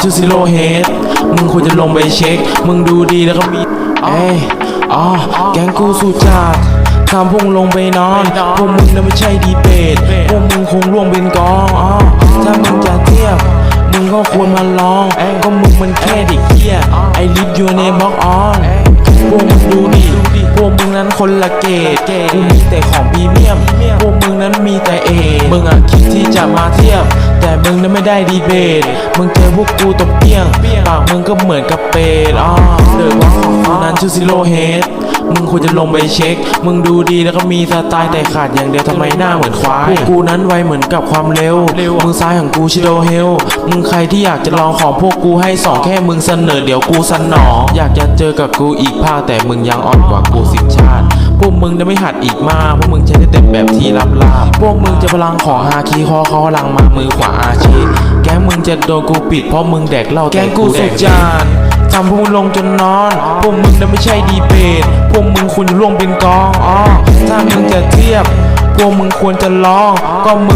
ชื่อซิโรเฮดมึงควรจะลงไปเช็ค มึงดูดีแล้วก็มีเอ้ยอ๋อแกงกูสู้จัดทำพวกมึงลงไปนอน พวกมึงน่ะไม่ใช่ดีเบตพวกมึงคงร่วงเป็นกองอ๋อถ้ามึงจะเทียบ มึงก็ควรมาลอง ก็มึงมันแค่เด็กเหี้ย ไอลิฟยูในบ็อกออนพวกมึงดูดิพวกมึงนั้นคนละเกตกูมีแต่ของพรีเมียม พวกมึงนั้นมีแต่เอมึงอะคิดที่จะมาเทียบ แต่มึงนั้นไม่ได้ดีเบต มึงเจอพวกกูตบเปี้ยง ปากมึงก็เหมือนกับเป็ดอ๋อเดือดร้อนของกูนั้นชื่อซิโรเฮดมึงควรจะลงไปเช็ค มึงดูดีแล้วก็มีสไตล์แต่ขาดอย่างเดียวทำไมหน้าเหมือนควาย พวกกูนั้นไวเหมือนกับความเร็ว มึงซ้ายของกูชิโดเฮล มึงใครที่อยากจะลองของพวกกูให้สองแค่มึงเสนอเดี๋ยวกูสนอง อยากจะเจอกับกูอีกภาคแต่มึงยังอ่อนกว่ากูสิบชาติพวกมึ งจะไม่หัดอีกมากพวกมึงใช้ได้เต็มแบบที่รับลาพวกมึงจะพลังของฮาคีคอคอพลังมามือขวาอาชีพแกมึงจะโดนกูปิดเพราะมึงแดกเหล้าแกงกูสุดจานทำพวกมึงลงจนนอน พวกมึงนั้นไม่ใช่ดีเบตพวกมึงควรจะร่วงเป็นกองอ๋อถ้ามึงจะเทียบ พวกมึงควรจะลอง ก็มึง